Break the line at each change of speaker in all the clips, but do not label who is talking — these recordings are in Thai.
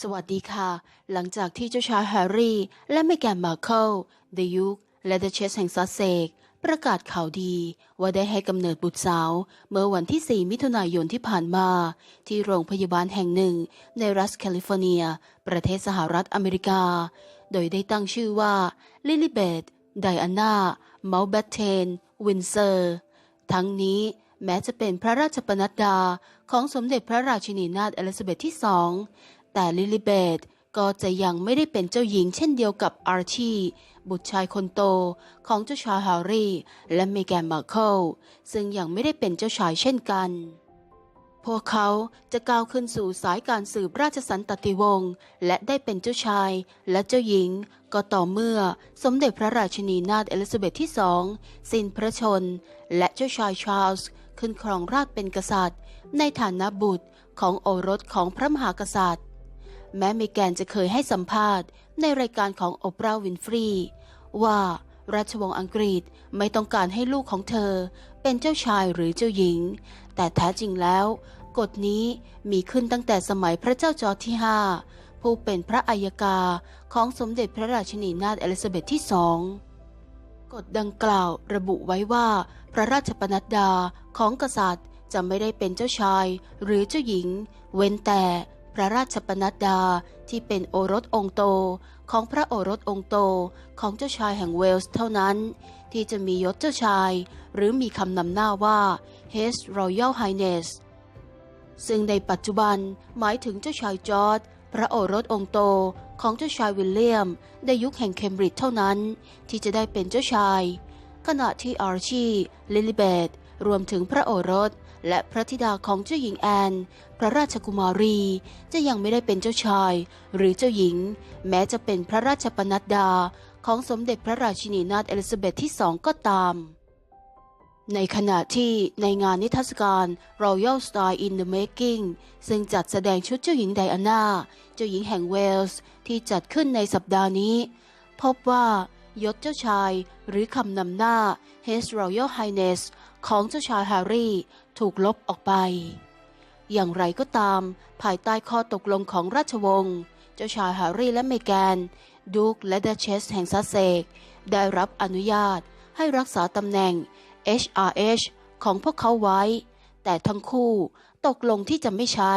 สวัสดีค่ะ หลังจากที่เจ้าชายแฮร์รี่ และเมแกนมาร์เคิลเดยุกและเดเชสแห่งซัสเซกประกาศข่าวดีว่าได้ให้กำเนิดบุตรสาว เมื่อวันที่ 4 มิถุนายนที่ผ่านมา ที่โรงพยาบาลแห่งหนึ่ง ในรัฐแคลิฟอร์เนีย ประเทศสหรัฐอเมริกา โดยได้ตั้งชื่อว่า ลิลิเบธไดอาน่าเมาแบทเทน วินเซอร์ ทั้งนี้แม้จะเป็นพระราชปนัดดาของสมเด็จพระราชินีนาถเอลิซาเบธที่สอง แต่ลิลิเบธก็จะยังไม่ได้เป็นเจ้าหญิงเช่นเดียวกับอาร์ชีบุตรชายคนโตของเจ้าชายฮร์รี่ และเมแกนมาร์เคิลซึ่งยังไม่ได้เป็นเจ้าชายเช่นกัน พวกเขาจะก้าวขึ้นสู่สายการสืบราชสันตติวงศ์และได้เป็นเจ้าชายและเจ้าหญิง ก็ต่อเมื่อสมเด็จพระราชินีนาถเอลิซาเบธที่สองสิ้นพระชน และเจ้าชายชาร์ลส์ขึ้นครองราชเป็นกษัตริย์ ในฐานะบุตรของโอรสของพระมหากษัตริย์ แม้เมแกนจะเคยให้สัมภาษณ์ ในรายการของโอปราห์วินฟรี ว่าราชวงศ์อังกฤษไม่ต้องการให้ลูกของเธอ เป็นเจ้าชายหรือเจ้าหญิง แต่แท้จริงแล้ว กฎนี้มีขึ้นตั้งแต่สมัยพระเจ้าจอร์จที่ 5 ผู้เป็นพระอัยกาของสมเด็จพระราชินีนาถเอลิซาเบธที่สองกฎดังกล่าวระบุไว้ว่า พระราชปนัดดาของกษัตริย์จะไม่ได้เป็นเจ้าชายหรือเจ้าหญิง เว้นแต่ พระราชปนัดดาที่เป็นโอรสองค์โตของพระโอรสองค์โตของเจ้าชายแห่งเวลส์เท่านั้น ที่จะมียศเจ้าชาย หรือมีคำนำหน้าว่า His Royal Highness ซึ่งในปัจจุบันหมายถึงเจ้าชายจอร์จพระโอรสองค์โตของเจ้าชายวิลเลียม ในยุคแห่งเคมบริดจ์เท่านั้น ที่จะได้เป็นเจ้าชาย ขณะที่อาร์ชี ลิลิเบธ รวมถึงพระโอรส และพระธิดาของเจ้าหญิงแอน พระราชกุมารี จะยังไม่ได้เป็นเจ้าชาย หรือเจ้าหญิง แม้จะเป็นพระราชปนัดดาของสมเด็จพระราชินีนาถเอลิซาเบธที่สองก็ตาม ในขณะที่ในงานนิทรรศการ Royal Style in the Making ซึ่งจัดแสดงชุดเจ้าหญิงไดอาน่า เจ้าหญิงแห่งเวลส์ที่จัดขึ้นในสัปดาห์นี้ พบว่า ยศเจ้าชาย หรือคำนำหน้า His Royal Highness ของเจ้าชายแฮร์รี่ ถูกลบออกไป อย่างไรก็ตาม ภายใต้ข้อตกลงของราชวงศ์เจ้าชายแฮร์รี่และเมแกน ดูคและเดอะเชสแห่งซัสเซก ได้รับอนุญาตให้รักษาตำแหน่ง HRH ของพวกเขาไว้ แต่ทั้งคู่ตกลงที่จะไม่ใช้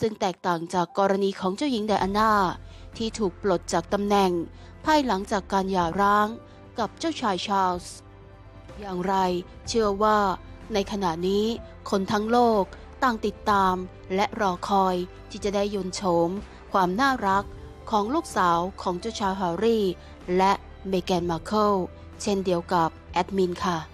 ซึ่งแตกต่างจากกรณีของเจ้าหญิงไดอาน่า ที่ถูกปลดจากตำแหน่ง ภายหลังจากการหย่าร้างกับเจ้าชายชาร์ลส์อย่างไรเชื่อว่า ในขณะนี้คนทั้งโลกต่างติดตามและรอคอยที่จะได้ยนโฉมความน่ารักของลูกสาวของเจ้าชายแฮร์รี่ และเมแกนมาร์เคิลเช่นเดียวกับแอดมินค่ะ